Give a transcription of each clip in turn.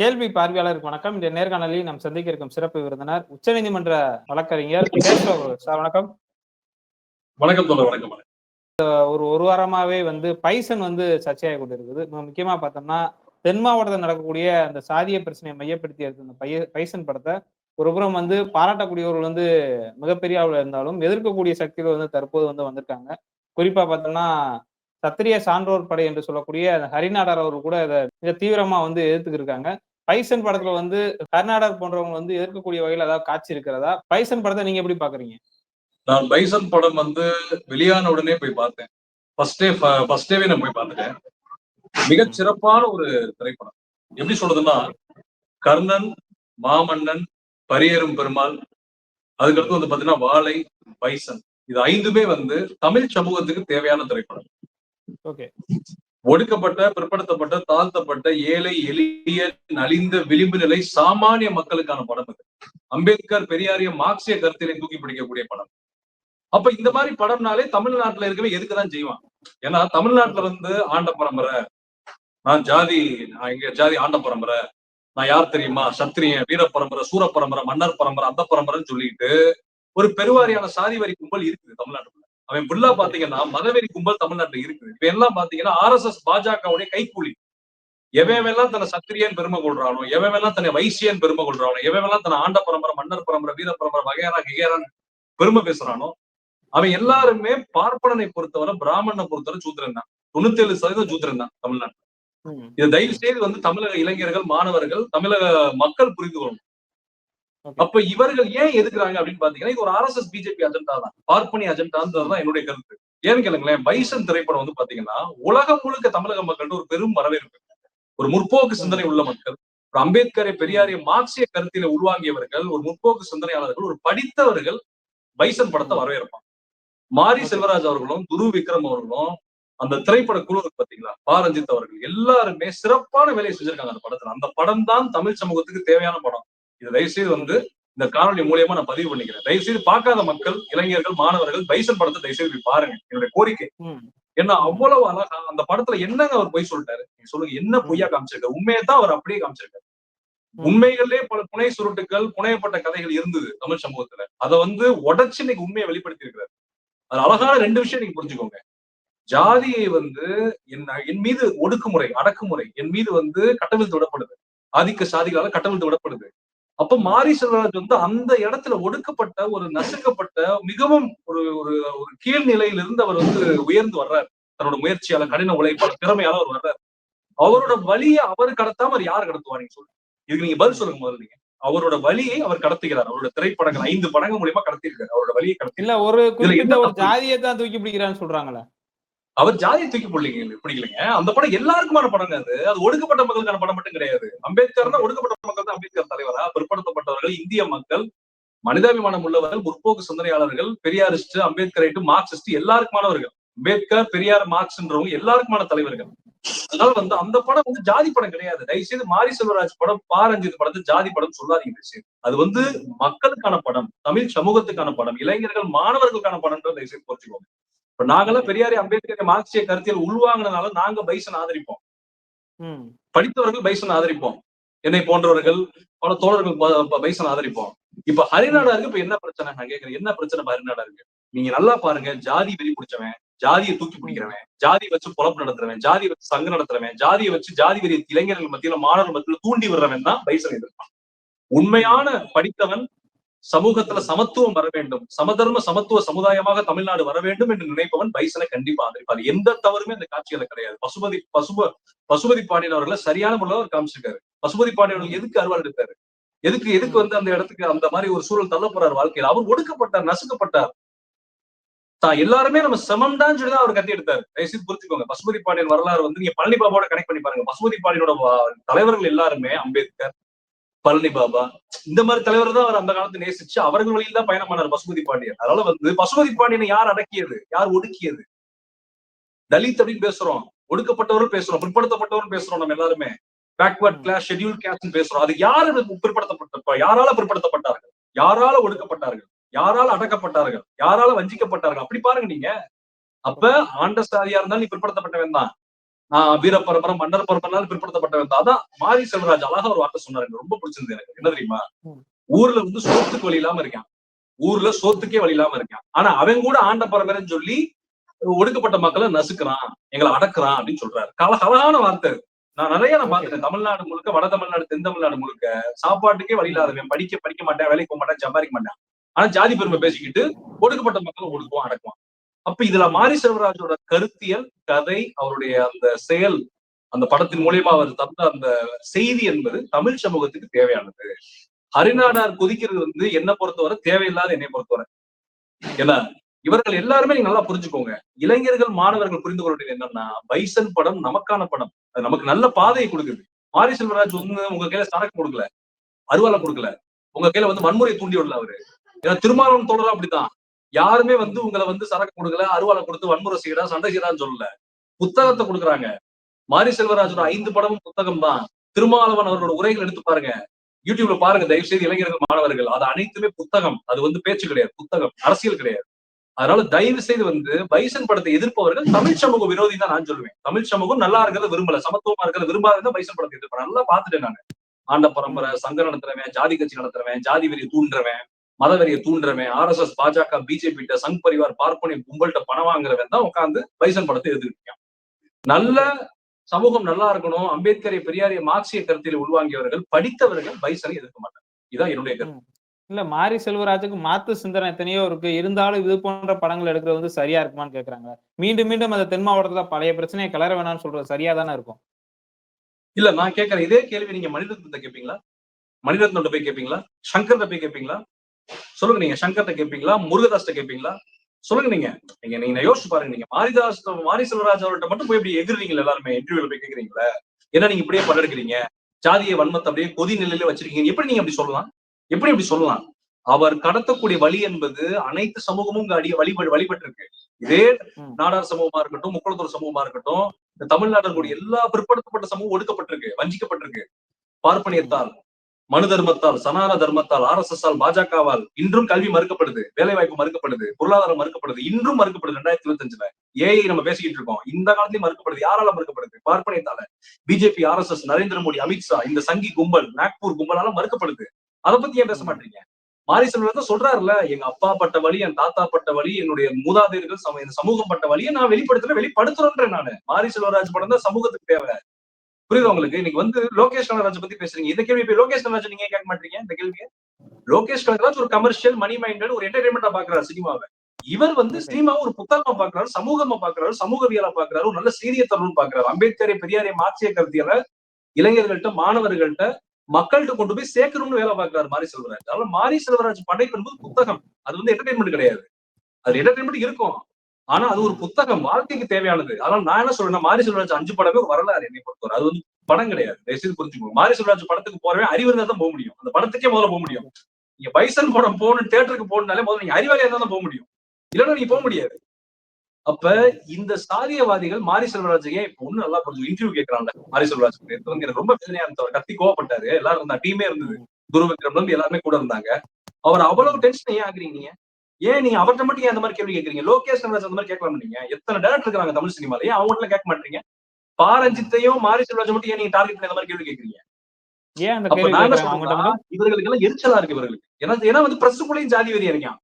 கேள்வி பார்வையாளருக்கு வணக்கம். இந்த நேர்காணலில் நாம் சந்திக்க இருக்கும் சிறப்பு விருந்தினர் உச்சநீதிமன்ற வழக்கறிஞர் சார் வணக்கம். வணக்கம் வணக்கம். ஒரு ஒரு வாரமாவே வந்து பைசன் வந்து சர்ச்சையாகி கொண்டிருக்குது. முக்கியமா பார்த்தோம்னா தென் மாவட்டத்தில் நடக்கக்கூடிய அந்த சாதிய பிரச்சனையை மையப்படுத்தி எடுத்த அந்த பைய பைசன் படத்தை. ஒரு புறம் வந்து பாராட்டக்கூடியவர்கள் வந்து மிகப்பெரிய அளவில் இருந்தாலும் எதிர்க்கக்கூடிய சக்திகள் வந்து தற்போது வந்து வந்திருக்காங்க. குறிப்பா பார்த்தோம்னா சத்திரிய சான்றோர் படை என்று சொல்லக்கூடிய ஹரிநாடர் அவர்கள் கூட இதை மிக தீவிரமா வந்து எதிர்த்துக்கு இருக்காங்க பைசன் படத்துல வந்து கர்நாடர் போன்றவங்க வந்து எதிர்க்கக்கூடிய வகையில் ஏதாவது காட்சி இருக்கிறதா? பைசன் படத்தை நீங்க எப்படி பாக்குறீங்க? நான் பைசன் படம் வந்து வெளியான உடனே போய் பார்த்தேன். ஃபர்ஸ்ட் டே ஃபர்ஸ்ட் டேவே நான் போய் பார்த்துட்டேன். மிகச் சிறப்பான ஒரு திரைப்படம். எப்படி சொல்றதுன்னா கர்ணன் மாமன்னன் பரியேறும் பெருமாள் அதுக்கடுத்து வந்து பாத்தீங்கன்னா வாழை பைசன். இது ஐந்துமே வந்து தமிழ் சமூகத்துக்கு தேவையான திரைப்படம். ஓகே. ஒடுக்கப்பட்ட பிற்படுத்தப்பட்ட தாழ்த்தப்பட்ட ஏழை எளிய நலிந்த விளிம்பு நிலை சாமானிய மக்களுக்கான படம் இது அம்பேத்கர் பெரியாரிய மார்க்சிய கருத்தினை தூக்கி பிடிக்கக்கூடிய படம். அப்ப இந்த மாதிரி படம்னாலே தமிழ்நாட்டுல இருக்கவே எதுக்குதான் செய்வான்? ஏன்னா தமிழ்நாட்டுல வந்து ஆண்ட பரம்பரை. நான் ஜாதி நான் ஜாதி ஆண்ட பரம்பரை. நான் யார் தெரியுமா? சத்திரியன் வீர பரம்பரை சூர பரம்பரை மன்னர் பரம்பரை அந்த பரம்பரைன்னு சொல்லிட்டு ஒரு பெருவாரியான சாதி வரி கும்பல் இருக்குது தமிழ்நாட்டுல அவன் ஃபுல்லா பாத்தீங்கன்னா மதவெறி கும்பல் தமிழ்நாட்டுல இருக்குது. இப்ப எல்லாம் பாத்தீங்கன்னா ஆர் எஸ் எஸ் பாஜகவுடைய கைக்கூலி. எவன் தன்னை சத்திரியன் பெருமை கொள்றானோ எவன் தன்னை வைசியன் பெருமை கொள்றானோ எவன் தன்னை ஆண்ட பரம்பரை மன்னர் பரம்பரை வீர பரம்பரை வகையரா கிகையரான் பெருமை பேசுறானோ அவன் எல்லாருமே பார்ப்பனனை பொறுத்தவரை பிராமணனை பொறுத்தவரை சூத்திரன் தான். தொண்ணூத்தி ஏழு சதவீதம் சூத்திரன் தான் தமிழ்நாட்டுல. இது தயவு செய்து வந்து தமிழக இளைஞர்கள் மாணவர்கள் தமிழக மக்கள் புரிந்து கொள்ளணும். அப்ப இவர்கள் ஏன் எதுக்குறாங்க அப்படின்னு பாத்தீங்கன்னா இது ஒரு R S S BJP agenda தான். பார்ப்பனி அஜெண்டான்றதுதான் என்னுடைய கருத்து. ஏன்னு கேளுங்களேன் பைசன் திரைப்படம் வந்து பாத்தீங்கன்னா உலகம் முழுக்க தமிழக மக்கள் ஒரு பெரும் வரவேற்பு. ஒரு முற்போக்கு சிந்தனை உள்ள மக்கள் ஒரு அம்பேத்கரை பெரியாரிய மார்க்சிய கருத்தில உள்வாங்கியவர்கள் ஒரு முற்போக்கு சிந்தனையாளர்கள் ஒரு படித்தவர்கள் பைசன் படத்தை வரவேற்பாங்க. மாரி செல்வராஜ் அவர்களும் துரு விக்ரம் அவர்களும் அந்த திரைப்பட குழு இருக்கு பாத்தீங்களா பாரஞ்சித் அவர்கள் எல்லாருமே சிறப்பான வேலையை செஞ்சிருக்காங்க அந்த படத்துல. அந்த படம் தான் தமிழ் சமூகத்துக்கு தேவையான படம். இது தயவுசெய்து வந்து இந்த காணொலி மூலியமா நான் பதிவு பண்ணிக்கிறேன். தயவுசெய்து பார்க்காத மக்கள் இளைஞர்கள் மாணவர்கள் பைசன் படத்தை தயவுசெய்து போய் பாருங்க. என்னுடைய கோரிக்கை. ஏன்னா அவ்வளவு அழகா அந்த படத்துல என்னங்க அவர் பொய் சொல்லிட்டாரு? நீங்க சொல்லுங்க என்ன பொய்யா காமிச்சிருக்காரு? உண்மையை தான் அவர் அப்படியே காமிச்சிருக்காரு. உண்மைகளிலே பல புனை சுருட்டுகள் புனையப்பட்ட கதைகள் இருந்தது தமிழ் சமூகத்துல. அதை வந்து உடச்சு இன்னைக்கு உண்மையை வெளிப்படுத்தி இருக்கிறாரு அது அழகான ரெண்டு விஷயம் நீங்க புரிஞ்சுக்கோங்க. ஜாதியை வந்து என் என் மீது ஒடுக்குமுறை அடக்குமுறை என் மீது வந்து கட்டவிழ்த்து விடப்படுது. ஆதிக்க சாதிகளால கட்டவிழ்த்து விடப்படுது. அப்ப மாரி செல்வராஜ் வந்து அந்த இடத்துல ஒடுக்கப்பட்ட ஒரு நசுக்கப்பட்ட மிகவும் ஒரு ஒரு ஒரு கீழ்நிலையில இருந்து அவர் வந்து உயர்ந்து வர்றாரு. தன்னோட முயற்சியால கடின உழைப்பால திறமையால அவர் வர்றாரு. அவரோட வழியை அவர் கடத்தாம அவர் யார் கடத்துவா நீங்க சொல்லுங்க. இதுக்கு நீங்க பதில் சொல்லுங்க முதல்ல நீங்க. அவரோட வழியை அவர் கடத்துகிறார். அவரோட திரைப்படங்கள் ஐந்து படங்கள் மூலியமா கடத்திருக்காரு அவரோட வழியை கடத்தி இல்ல ஒரு குறிப்பிட்ட ஒரு ஜாதியை தான் தூக்கி பிடிக்கிறான்னு சொல்றாங்களே. அவர் ஜாதியை தூக்கி பிடிக்கலைங்க பிடிக்கலைங்க அந்த படம் எல்லாருக்குமான படம் அது. அது ஒடுக்கப்பட்ட மக்களுக்கான படம் மட்டும் கிடையாது. அம்பேத்கர்னா ஒடுக்கப்பட்ட மக்கள் தான் அம்பேத்கர் தலைவரா? பிற்படுத்தப்பட்டவர்கள் இந்திய மக்கள் மனிதாபிமானம் உள்ளவர்கள் முற்போக்கு சிந்தனையாளர்கள் பெரியாரிஸ்ட் அம்பேத்கரைட்டு மார்க்சிஸ்ட் எல்லாருக்குமானவர்கள். அம்பேத்கர் பெரியார் மார்க்ஸ்ன்றவங்க எல்லாருக்குமான தலைவர்கள். அதனால வந்து அந்த படம் வந்து ஜாதி படம் கிடையாது. தயவுசெய்து மாரி செல்வராஜ் படம் பாரஞ்சித் படத்தை ஜாதி படம் சொல்லாதீங்க அது வந்து மக்களுக்கான படம் தமிழ் சமூகத்துக்கான படம் இளைஞர்கள் மாணவர்களுக்கான படம் தயவுசெய்து புரிஞ்சுக்கோங்க இப்ப நாங்கெல்லாம் பெரியாரி அம்பேத்கர் மார்க்சிய கருத்தியல் உள்வாங்கினதால நாங்க பைசன் ஆதரிப்போம். படித்தவர்கள் பைசன் ஆதரிப்போம். என்னை போன்றவர்கள் பல தோழர்கள் பைசன் ஆதரிப்போம். இப்ப ஹரிநாடாருக்கு இப்ப என்ன பிரச்சனை? நான் கேட்கிறேன் என்ன பிரச்சனை ஹரிநாடா இருக்கு? நீங்க நல்லா பாருங்க ஜாதி வெறி பிடிச்சவன் ஜாதியை தூக்கி பிடிக்கிறவன் ஜாதி வச்சு பொழப்பு நடத்துறவன் ஜாதி வச்சு சங்கம் நடத்துறவன் ஜாதியை வச்சு ஜாதி வெறி இளைஞர்கள் மத்தியில மாணவர்கள் மத்தியில தூண்டி விடுறவன் தான் பைசன் எதிர்ப்பான். உண்மையான படித்தவன் சமூகத்துல சமத்துவம் வர வேண்டும். சமதர்ம சமத்துவ சமுதாயமாக தமிழ்நாடு வர வேண்டும் என்று நினைப்பவன் பைசனை கண்டிப்பா ஆதரிப்பார். எந்த தவறுமே அந்த காட்சியில கிடையாது. பசுபதி பசுப பசுபதி பாண்டியன் அவர்களை சரியான முறையில் அவர் காமிச்சிருக்காரு. பசுபதி பாண்டியன் எதுக்கு அறுவாள் எடுத்தாரு? எதுக்கு எதுக்கு வந்து அந்த இடத்துக்கு அந்த மாதிரி ஒரு சூழல் தள்ள போறார் வாழ்க்கையில்? அவர் ஒடுக்கப்பட்டார் நசுக்கப்பட்டார். தான் எல்லாருமே நம்ம சமம் தான் சொல்லிதான் அவர் கத்தி எடுத்தாரு. தயவுசெய்து புரிஞ்சுக்கோங்க. பசுபதி பாண்டியன் வரலாறு வந்து நீங்க பழனி பாபாவோட கனெக்ட் பண்ணி பாருங்க. பசுபதி பாண்டியனோட தலைவர்கள் எல்லாருமே அம்பேத்கர் பழனி பாபா. இந்த மாதிரி தலைவர் தான் அவர் அந்த காலத்து நேசிச்சு அவர்கள் வழியில் தான் பயணம் பண்ணார் பசுபதி பாண்டியன் அதனால வந்து பசுபதி பாண்டியனை யார் அடக்கியது? யார் ஒடுக்கியது? தலித் அப்படின்னு பேசுறோம். ஒடுக்கப்பட்டவரும் பேசுறோம். பிற்படுத்தப்பட்டவரும் பேசுறோம் நம்ம எல்லாருமே. பேக்வர்ட் கிளாஸ் ஷெட்யூல் கேஸ்ட் பேசுறோம். அது யாரு பிற்படுத்தப்பட்ட யாரால பிற்படுத்தப்பட்டார்கள்? யாரால ஒடுக்கப்பட்டார்கள்? யாரால அடக்கப்பட்டார்கள்? யாரால வஞ்சிக்கப்பட்டார்கள்? அப்படி பாருங்க நீங்க. அப்ப ஆண்ட சாதியா இருந்தாலும் நீ பிற்படுத்தப்பட்டவன் தான். நான் வீர பரம்பரை மன்னர் பரம்பரை பிற்படுத்தப்பட்டவன் தான். அதான் மாரி செல்வராஜ் அழகா ஒரு வார்த்தை சொன்னாரு. ரொம்ப பிடிச்சிருந்தது எனக்கு. என்ன தெரியுமா. ஊர்ல வந்து சோத்துக்கு வழி இல்லாம இருக்கான். ஊர்ல சோத்துக்கே வழி இல்லாம இருக்கான். ஆனா அவன் கூட ஆண்ட பரம்பரைன்னு சொல்லி ஒடுக்கப்பட்ட மக்களை நசுக்குறான். எங்களை அடக்குறான் அப்படின்னு சொல்றாரு. கல அழகான வார்த்தை. நான் நிறைய நான் பார்த்துட்டேன் தமிழ்நாடு முழுக்க வட தமிழ்நாடு தென் தமிழ்நாடு முழுக்க சாப்பாட்டுக்கே வழி இல்லாதவன் படிக்க படிக்க மாட்டேன். வேலைக்கு போக மாட்டேன். சம்பாதிக்க மாட்டான். ஆனா ஜாதி பெருமை பேசிக்கிட்டு ஒடுக்கப்பட்ட மக்களை ஒடுக்குவான் அடக்குவான். அப்ப இதுல மாரி செல்வராஜோட கருத்தியல் கதை அவருடைய அந்த செயல் அந்த படத்தின் மூலியமா அவர் தந்த அந்த செய்தி என்பது தமிழ் சமூகத்துக்கு தேவையானது. ஹரிநாடார் கொதிக்கிறது வந்து என்ன பொறுத்தவரை தேவையில்லாத என்னை பொறுத்தவரை. ஏன்னா இவர்கள் எல்லாருமே நீங்க நல்லா புரிஞ்சுக்கோங்க. இளைஞர்கள் மாணவர்கள் புரிந்து கொள்ள வேண்டியது என்னன்னா பைசன் படம் நமக்கான படம். அது நமக்கு நல்ல பாதையை கொடுக்குது. மாரி செல்வராஜ் வந்து உங்க கையில சரக்கு கொடுக்கல. அருவாலை கொடுக்கல. உங்க கையில வந்து வன்முறை தூண்டி விடல அவரு. ஏன்னா திருமாவளவன் தொடரும் அப்படித்தான். யாருமே வந்து உங்களை வந்து சரக்கு கொடுக்கல அருவாலை கொடுத்து வன்முறை செய்யறா சண்டை செய்யறான்னு சொல்லல. புத்தகத்தை கொடுக்குறாங்க. மாரி செல்வராஜோட ஐந்து படமும் புத்தகம் தான் திருமாவளவன் அவரோட உரைகள் எடுத்து பாருங்க. யூடியூப்ல பாருங்க தயவு செய்து இளைஞர்கள் மாணவர்கள். அது அனைத்துமே புத்தகம். அது வந்து பேச்சு கிடையாது புத்தகம். அரசியல் கிடையாது. அதனால தயவு செய்து வந்து பைசன் படத்தை எதிர்ப்பவர்கள் தமிழ் சமூக விரோதி தான் நான் சொல்லுவேன். தமிழ் சமூகம் நல்லா இருக்கிறத விரும்பல சமத்துவமா இருக்கிறத விரும்பாத பைசன் படத்தை எதிர்ப்பேன். நல்லா பாத்துட்டேன் நான். ஆண்ட பரம்பரை சங்கம் நடத்துறவன் ஜாதி கட்சி நடத்துறவன் ஜாதி வெறி தூண்டுறவன் மத வெறியை தூண்டுறவன் R S S Bajaka BJP Sangh Parivar பார்ப்பனிய கும்பல்கிட்ட பணம் வாங்குறவன் தான் உட்காந்து பைசன் படத்தை எதிர்ப்பான் நல்ல சமூகம் நல்லா இருக்கணும். அம்பேத்கரை பெரியாரிய மார்க்சிய கருத்தில் உள்வாங்கியவர்கள் படித்தவர்கள் பைசனை எதிர்க்க மாட்டாங்க. இதான் என்னுடைய கருத்து. இல்ல மாரி செல்வராஜுக்கு மாத்து சிந்தனை எத்தனையோ இருக்கு. இருந்தாலும் இது போன்ற படங்கள் எடுக்கிறது வந்து சரியா இருக்குமான்னு கேக்குறாங்க. மீண்டும் மீண்டும் அந்த தென் மாவட்டத்துல பழைய பிரச்சனையை கிளற வேணாம்னு சொல்றது சரியா தானே இருக்கும்? இல்ல நான் கேட்கறேன் இதே கேள்வி நீங்க மணிரத்னத்தை கேட்பீங்களா மணிரத்னோட போய் கேட்பீங்களா சங்கர்ட்ட போய் கேட்பீங்களா சொல்லுங்க நீங்க சங்கர்ட்ட கேட்பீங்களா முருகதாஸ்ட கேட்பீங்களா சொல்லுங்க நீங்க. நீங்க நீங்க யோசிச்சு பாருங்க. நீங்க மாரிதாஸ் மாரி செல்வராஜ் அவர்கிட்ட மட்டும் போய் இப்படி எதிர்றீங்களா எல்லாருமே? இன்டர்வியூல போய் கேக்குறீங்களா? என்ன நீங்க இப்படியே படம் ஜாதிய வன்மத்தை அப்படியே கொதி நிலையில வச்சிருக்கீங்க எப்படி நீங்க அப்படி சொல்லலாம்? எப்படி அப்படி சொல்லலாம்? அவர் கடத்தக்கூடிய வழி என்பது அனைத்து சமூகமும் அடிய வழிபடு வழிபட்டிருக்கு. இதே. நாடார் சமூகமா இருக்கட்டும் முக்குளத்தூர் சமூகமா இருக்கட்டும் இந்த தமிழ்நாட்டில் கூடிய எல்லா பிற்படுத்தப்பட்ட சமூகம் ஒடுக்கப்பட்டிருக்கு வஞ்சிக்கப்பட்டிருக்கு. பார்ப்பனியத்தால். மனு தர்மத்தால் சனான தர்மத்தால் ஆர் எஸ் எஸ் ஆல் பாஜகவால் இன்றும் கல்வி மறுக்கப்படுது வேலை வாய்ப்பு மறுக்கப்படுது பொருளாதாரம் மறுக்கப்படுது இன்றும் மறுக்கப்படுது ரெண்டாயிரத்தி இருபத்தி அஞ்சுல ஏஐ நம்ம பேசிக்கிட்டு இருக்கோம். இந்த காலத்திலயும் மறுக்கப்படுது. யாரால மறுக்கப்படுது? பார்ப்பனியத்தால BJP R S S Narendra Modi Amit Shah இந்த சங்கி கும்பல் நாக்பூர் கும்பலால மறுக்கப்படுது. அதை பத்தி ஏன் பேச மாட்டீங்க? மாரி செல்வராஜ் தான் சொல்றாருல்ல எங்க அப்பா பட்ட வழி என் தாத்தா பட்ட வழி என்னுடைய மூதாதையர்கள் சமூகம் பட்ட வழியை நான் வெளிப்படுத்துறேன் வெளிப்படுத்துறேன்றேன் நானு. மாரி செல்வராஜ் படம் தான் சமூகத்துக்கு தேவை. புரியுது உங்களுக்கு? இன்னைக்கு வந்து லோகேஷ் கனகராஜ் பத்தி பேசுறீங்க. இந்த கேள்வி போய் லோகேஷ் கனகராஜ் நீங்க கேட்க மாட்டீங்க? இந்த கேள்வியை? லோகேஷ் கனகராஜ் ஒரு கமர்ஷியல் மணி மைண்டட் ஒரு என்டர்டைன்மெண்டா பாக்குறாரு சினிமாவை. இவர் வந்து சினிமா ஒரு புத்தகமா பாக்குறாரு சமூகமா பாக்குறாரு சமூகவியலா பாக்குறாரு ஒரு நல்ல சீரியத்தருன்னு பாக்குறாரு. அம்பேத்கரை பெரியாரை மார்க்சிய கருத்தியல இளைஞர்கள்ட்ட மாணவர்கள்ட்ட மக்கள்கிட்ட கொண்டு போய் சேர்க்கணும்னு வேலை பார்க்கிறாரு மாரி செல்வராஜ். அதனால மாரி செல்வராஜ் படைப்பு என்பது புத்தகம். அது வந்து என்டர்டைன்மெண்ட் கிடையாது. அது என்டர்டைன்மெண்ட் இருக்கும். ஆனா அது ஒரு புத்தகம் வாழ்க்கைக்கு தேவையானது. அதனால நான் என்ன சொல்றேன்னா மாரி செல்வராஜ் அஞ்சு படமே வரலாறு என்னை பொறுத்தவரை. அது வந்து படம் கிடையாது. தயவுசெய்து புரிஞ்சுக்கணும் மாரி செல்வராஜ் படத்துக்கு போறவே அறிவு இருந்தா தான் போக முடியும். அந்த படத்துக்கே முதல்ல போக முடியும். நீங்க பைசன் படம் போகணும் தேட்டருக்கு போகணும்னாலே முதல்ல நீங்க அறிவாளியா இருந்தா தான் போக முடியும். இல்லைன்னா நீங்க போக முடியாது. அப்ப இந்த சாதியவாதிகள் மாரி செல்வராஜையே இப்ப ஒண்ணு நல்லா கொஞ்சம் இன்டர்வியூ கேட்கறாங்க மாரி செல்வராஜ் வந்து எனக்கு ரொம்ப வேதனையா இருந்தவர் கத்தி கோவப்பட்டாரு. எல்லாரும் இருந்தா டீமே இருந்தது. குரு விக்ரம் எல்லாருமே கூட இருந்தாங்க. அவர் அவ்வளவு டென்ஷன் ஏன் ஆகுறீங்க நீங்க? ஏன் நீங்க அவர்கிட்ட மட்டும் ஏன் அந்த மாதிரி கேள்வி கேட்கறீங்க லோகேஷ் கனகராஜ் அந்த மாதிரி கேட்கலாம் நீங்க எத்தனை டேரக்டர் இருக்காங்க தமிழ் சினிமால ஏன் அவங்கள்ட்ட கேட்க மாட்டீங்க பாரஞ்சித்தையும் மாரி செல்வராஜ் மட்டும் ஏன் நீங்க டார்கெட் பண்ணி அந்த மாதிரி கேள்வி கேட்கறீங்க அவங்ககிட்ட இவர்களுக்கு எல்லாம் எரிச்சலா இருக்கு இவர்களுக்கு. ஏன்னா ஏன்னா வந்து பிரசுக்குள்ளேயும் ஜாதி வெறி இருக்கான்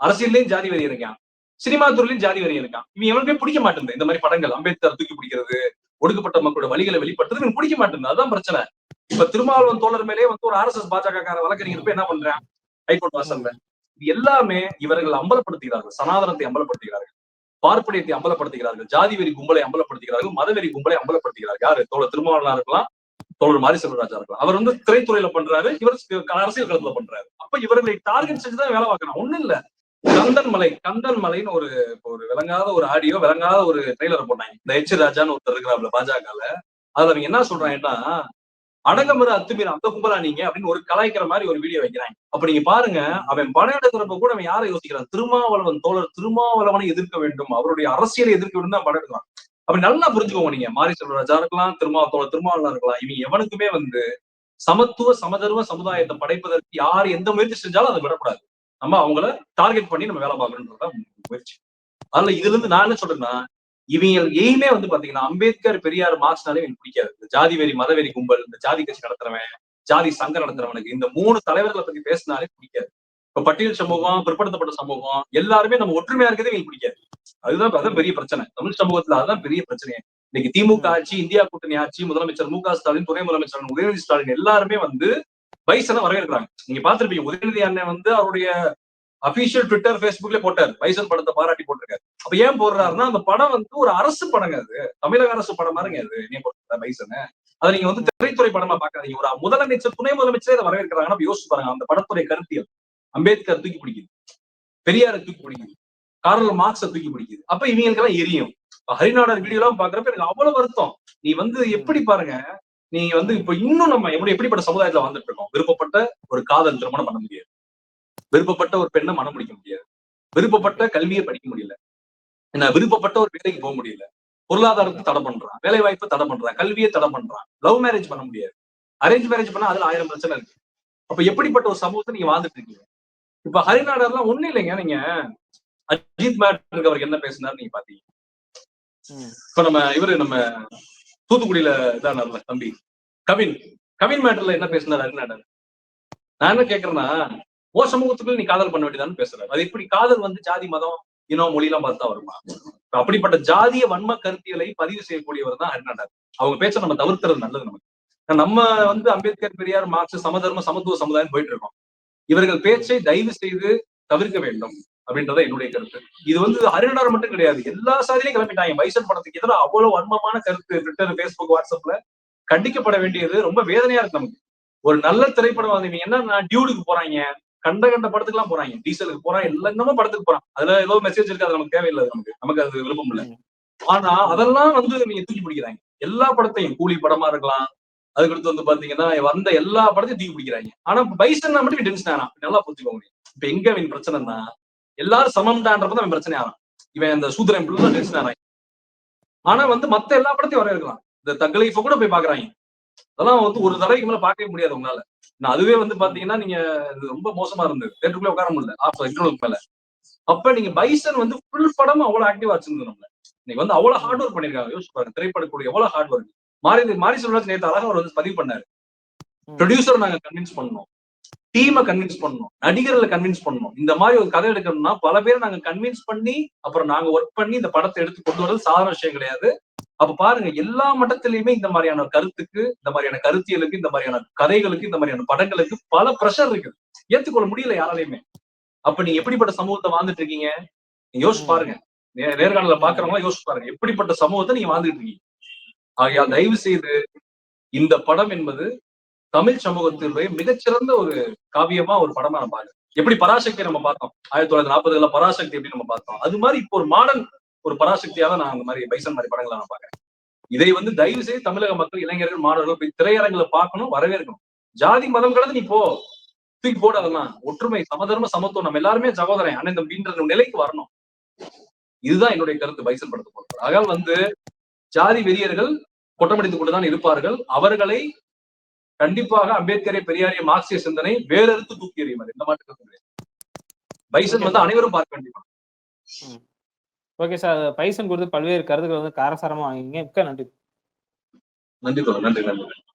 அரசியல்லையும் ஜாதி வெறி இருக்கான் சினிமா துறையிலும் ஜாதி வெறி இருக்கான் இவன் எவனுமே பிடிக்க மாட்டேங்குது இந்த மாதிரி படங்கள் அம்பேத்கர் தூக்கி பிடிக்கிறது ஒடுக்கப்பட்ட மக்களோட வழிகளை வெளிப்படுத்துறது இவனுக்கு பிடிக்க மாட்டேங்குது அதுதான் பிரச்சனை. இப்ப திருமாவளவன் தோழர் மேலே வந்து ஒரு ஆர்எஸ்எஸ் பாஜக கார வழக்கறிஞர் போய் என்ன பண்றான்? ஹைகோர்ட் வாசல்ல. இது எல்லாமே இவர்கள் அம்பலப்படுத்துகிறார்கள். சனாதனத்தை அம்பலப்படுத்துகிறார்கள். பார்ப்பனியத்தை அம்பலப்படுத்துகிறார்கள். ஜாதி வெறி கும்பலை அம்பலப்படுத்துகிறார்கள். மதவெறி கும்பலை அம்பலப்படுத்துகிறார்கள். யாரு? தோழர் திருமாவளவனா இருக்கலாம் தோழர் மாரி செல்வராஜா இருக்கலாம். அவர் வந்து திரைத்துறையில பண்றாரு இவர் அரசியல் களத்துல பண்றாரு. அப்ப இவர்களை டார்கெட் செஞ்சுதான் வேலை பார்க்கணும். ஒண்ணும் இல்ல. கந்தன் மலை கந்தன் மலைன்னு ஒரு ஒரு விளங்காத ஒரு ஆடியோ விளங்காத ஒரு ட்ரெய்லர் போட்டாங்க. இந்த எச் ராஜான்னு ஒருத்தர் இருக்கிறாப்ல பாஜகல. அதுல அவங்க என்ன சொல்றாங்கன்னா அடங்கமர அத்துமீற அந்த கும்பலா நீங்க? அப்படின்னு ஒரு கலாய்க்கிற மாதிரி ஒரு வீடியோ வைக்கிறாங்க. அப்ப நீங்க பாருங்க அவன் படம் எடுக்கிறப்ப கூட அவன் யாரை யோசிக்கிறான்? திருமாவளவன் தோழர் திருமாவளவனை எதிர்க்க வேண்டும். அவருடைய அரசியலை எதிர்க்க வேண்டும் தான் படம் எடுக்கிறான். அப்படி நல்லா புரிஞ்சுக்கோங்க நீங்க. மாரி செல்வராஜா இருக்கலாம் திருமா தோழர் திருமாவளவன் இருக்கலாம். இவங்க எவனுக்குமே வந்து சமத்துவ சமதர்வ சமுதாயத்தை படைப்பதற்கு யார் எந்த முயற்சி செஞ்சாலும் அதை விடக்கூடாது. நம்ம அவங்கள டார்கெட் பண்ணி நம்ம வேலை பார்க்கணுன்றதுதான் முயற்சி. அதுல இதுல இருந்து நான் என்ன சொல்றேன்னா இவங்க எய்மே வந்து பாத்தீங்கன்னா அம்பேத்கர் பெரியார் மார்க்ஸ்னாலே எனக்கு பிடிக்காது. இந்த ஜாதி வெறி மதவெறி கும்பல் இந்த ஜாதி கட்சி நடத்துறவன் ஜாதி சங்கம் நடத்துறவனுக்கு இந்த மூணு தலைவர்களை பத்தி பேசினாலே பிடிக்காது. இப்ப பட்டியல் சமூகம் பிற்படுத்தப்பட்ட சமூகம் எல்லாருமே நம்ம ஒற்றுமையா இருக்கிறதே எனக்கு பிடிக்காது. அதுதான் அதான் பெரிய பிரச்சனை. தமிழ் சமூகத்துல அதுதான் பெரிய பிரச்சனை இன்னைக்கு திமுக ஆட்சி இந்தியா கூட்டணி ஆட்சி முதலமைச்சர் மு க ஸ்டாலின் துணை முதலமைச்சர் உதயநிதி ஸ்டாலின் எல்லாருமே வந்து பைசனை வரவேற்கிறாங்க. நீங்க பாத்திருப்பீங்க உதயநிதி அண்ணன் வந்து அவருடைய அபிஷியல் ட்விட்டர் ஃபேஸ்புக்ல போட்டார். பைசன் படத்தை பாராட்டி போட்டிருக்காரு. அப்ப ஏன் போடுறாருன்னா அந்த படம் வந்து ஒரு அரசு படங்க அது. தமிழக அரசு படம் மாதிரிங்க அது என்ன போட்ட பைசனை அதை நீங்க வந்து திரைத்துறை படமா பாக்காதீங்க. ஒரு முதலமைச்சர் துணை முதலமைச்சரே அதை வரவேற்கிறாங்கன்னா அப்ப யோசிச்சு பாருங்க. அந்த படத்துடைய கருத்தியல். அம்பேத்கர் தூக்கி பிடிக்குது. பெரியாரை தூக்கி பிடிக்குது. கார்ல் மார்க்ஸை தூக்கி பிடிக்குது. அப்ப இவங்களுக்கு எல்லாம் எரியும் ஹரிநாடர் வீடியோ எல்லாம் பாக்குறப்ப எனக்கு அவ்வளவு வருத்தம். நீ வந்து எப்படி பாருங்க? நீ வந்து இப்ப இன்னும் நம்ம எப்படி எப்படிப்பட்ட சமுதாயத்துல வந்துட்டு இருக்கோம்? விருப்பப்பட்ட ஒரு காதல் திருமணம் பண்ண முடியாது. விருப்பப்பட்ட ஒரு பெண்ணை மனம் முடிக்க முடியாது. விருப்பப்பட்ட கல்வியை படிக்க முடியல. என்ன விருப்பப்பட்ட ஒரு வேலைக்கு போக முடியல. பொருளாதாரத்தை தடை பண்றான். வேலை வாய்ப்பை தடை பண்றான். கல்வியை தடை பண்றான். லவ் மேரேஜ் பண்ண முடியாது. அரேஞ்ச் மேரேஜ் பண்ணா அதுல ஆயிரம் பிரச்சனை இருக்கு. அப்ப எப்படிப்பட்ட ஒரு சமூகத்தை நீங்க வாழ்ந்துட்டு இருக்கீங்க? இப்ப ஹரிநாடர்லாம் ஒண்ணு இல்லைங்க. நீங்க அஜித் மேட் அவருக்கு என்ன பேசினாரு நீங்க பாத்தீங்க. இப்ப நம்ம இவரு நம்ம தூத்துக்குடியில இதானார்ல தம்பி. கவின். கவின் மேட்டர்ல என்ன பேசினார் ஹரிநாடர் நான் என்ன கேக்குறேன்னா ஓ சமூகத்துக்குள்ள நீ காதல் பண்ண வேண்டியதான்னு பேசுறாரு. அது எப்படி காதல் வந்து ஜாதி மதம் இனம் மொழி எல்லாம் பார்த்தா வருமா அப்படிப்பட்ட ஜாதிய வன்ம கருத்தியலை பதிவு செய்யக்கூடியவர் தான் ஹரிநாடர் அவங்க பேச்ச நம்ம தவிர்த்துறது நல்லது நமக்கு. நம்ம வந்து அம்பேத்கர் பெரியார் மார்க்ஸ் சமதர்ம சமத்துவ சமுதாயம் போயிட்டு இருக்கோம். இவர்கள் பேச்சை தயவு செய்து தவிர்க்க வேண்டும் அப்படின்றத என்னுடைய கருத்து. இது வந்து ஹரிநாடர் மட்டும் கிடையாது. எல்லா சாதியிலையும் கிளம்பிட்டாங்க. பைசன் படத்துக்கு எதிராக அவ்வளவு வன்மமான கருத்து ட்விட்டர் பேஸ்புக் வாட்ஸ்அப்ல கண்டிக்கப்பட வேண்டியது ரொம்ப வேதனையா இருக்கு நமக்கு. ஒரு நல்ல திரைப்படம் வந்து இவங்க என்ன டியூடுக்கு போறாங்க? கண்ட கண்ட படத்துக்கு எல்லாம் போறாங்க. டீசலுக்கு போறான் எல்லாமே படத்துக்கு போறான். அதுல ஏதோ மெசேஜ் இருக்கு அது நமக்கு தேவையில்லை நமக்கு. நமக்கு அது விருப்பம் இல்லை. ஆனா அதெல்லாம் வந்து நீங்க தூக்கி பிடிக்கிறாங்க. எல்லா படத்தையும் கூலி படமா இருக்கலாம். அதுக்கடுத்து வந்து பாத்தீங்கன்னா வந்த எல்லா படத்தையும் தூக்கி பிடிக்கிறாங்க. ஆனா பைசன் மட்டும் டென்ஷன் ஆனா நல்லா புரிஞ்சுக்கோங்க. இப்ப எங்க அவன் பிரச்சனைனா எல்லாரும் சமம்டான்றப்ப அவன் பிரச்சனை ஆறான். இவன் அந்த சூத்திரன் பிள்ளை டென்ஷன் ஆறாங்க ஆனா வந்து மத்த எல்லா படத்தையும் வர இருக்கலாம் இந்த தகலைஃப கூட போய் பாக்குறாங்க. அதெல்லாம் வந்து ஒரு தடவைக்கு மேல பார்க்கவே முடியாது உங்களால. நான் அதுவே வந்து பாத்தீங்கன்னா நீங்க ரொம்ப மோசமா இருந்தது. தேட்டருக்குள்ள உட்கார முடியல. ஆஃப் இன்டர்வலுக்கு மேல. அப்ப நீங்க பைசன் வந்து ஃபுல் படம் அவ்வளவு ஆக்டிவா வச்சிருந்தது நம்மள. நீங்க வந்து அவ்வளவு ஹார்ட் ஒர்க் பண்ணிருக்காங்க. யோசிச்சு பாருங்க திரைப்படக்கூடிய எவ்வளவு ஹார்ட் ஒர்க் மாறி மாறி சொல்றது நேற்று அழகா அவர் வந்து பதிவு பண்ணாரு. ப்ரொடியூசர் நாங்க கன்வின்ஸ் பண்ணோம். டீமை கன்வின்ஸ் பண்ணணும் நடிகர்களை கன்வின்ஸ் பண்ணணும் இந்த மாதிரி ஒரு கதை எடுக்கணும்னா பல பேர் நாங்க கன்வின்ஸ் பண்ணி அப்புறம் நாங்க ஒர்க் பண்ணி இந்த படத்தை எடுத்து கொண்டு வரது சாதாரண விஷயம் கிடையாது. அப்ப பாருங்க எல்லா மட்டத்திலயுமே இந்த மாதிரியான கருத்துக்கு இந்த மாதிரியான கருத்தியலுக்கு இந்த மாதிரியான கதைகளுக்கு இந்த மாதிரியான படங்களுக்கு பல ப்ரெஷர் இருக்குது. ஏத்துக்கொள்ள முடியல யாராலையுமே. அப்ப நீங்க எப்படிப்பட்ட சமூகத்தை வாழ்ந்துட்டு இருக்கீங்க? யோசிச்சு பாருங்க. நேர்காணல பாக்குறவங்க யோசிச்சு பாருங்க. எப்படிப்பட்ட சமூகத்தை நீங்க வாழ்ந்துட்டு இருக்கீங்க? ஆகையால் தயவு செய்து இந்த படம் என்பது தமிழ் சமூகத்தினுடைய மிகச்சிறந்த ஒரு காவியமா ஒரு படமா நம்ம பாக்குறோம் எப்படி பராசக்தி நம்ம பார்த்தோம்? ஆயிரத்தி தொள்ளாயிரத்தி நாற்பதுல பராசக்தி எப்படி நம்ம பார்த்தோம். அது மாதிரி இப்போ ஒரு மாடர்ன் ஒரு பராசக்தியாக நான் அந்த மாதிரி பைசன் மாதிரி படங்களை நான் பாக்குறேன் இதை வந்து தயவு செய்து தமிழக மக்கள் இளைஞர்கள் மாணவர்கள் போய் திரையரங்களை பார்க்கணும் வரவேற்கணும். ஜாதி மதம் கடந்து நீ போ. தூக்கி போட அதெல்லாம். ஒற்றுமை சமதர்ம சமத்துவம் நம்ம எல்லாருமே சகோதரன் அண்ணன் தம்பின்ற நிலைக்கு வரணும். இதுதான் என்னுடைய கருத்து பைசன் படத்தை பொறுத்தவரை. ஆகால் வந்து ஜாதி வெறியர்கள் குற்றமடித்துக் கொண்டுதான் இருப்பார்கள். அவர்களை கண்டிப்பாக அம்பேத்கரை பெரியாரிய மார்க்சிய சிந்தனை வேறறுத்து தூக்கி எறியும் இந்த மாற்று பைசன் வந்து அனைவரும் பார்க்க வேண்டிய ஓகே சார் பைசன் கொடுத்து பல்வேறு கருத்துக்கள் வந்து காரசாரமா வாங்கிங்க மிக்க நன்றி. நன்றி நன்றி நன்றி.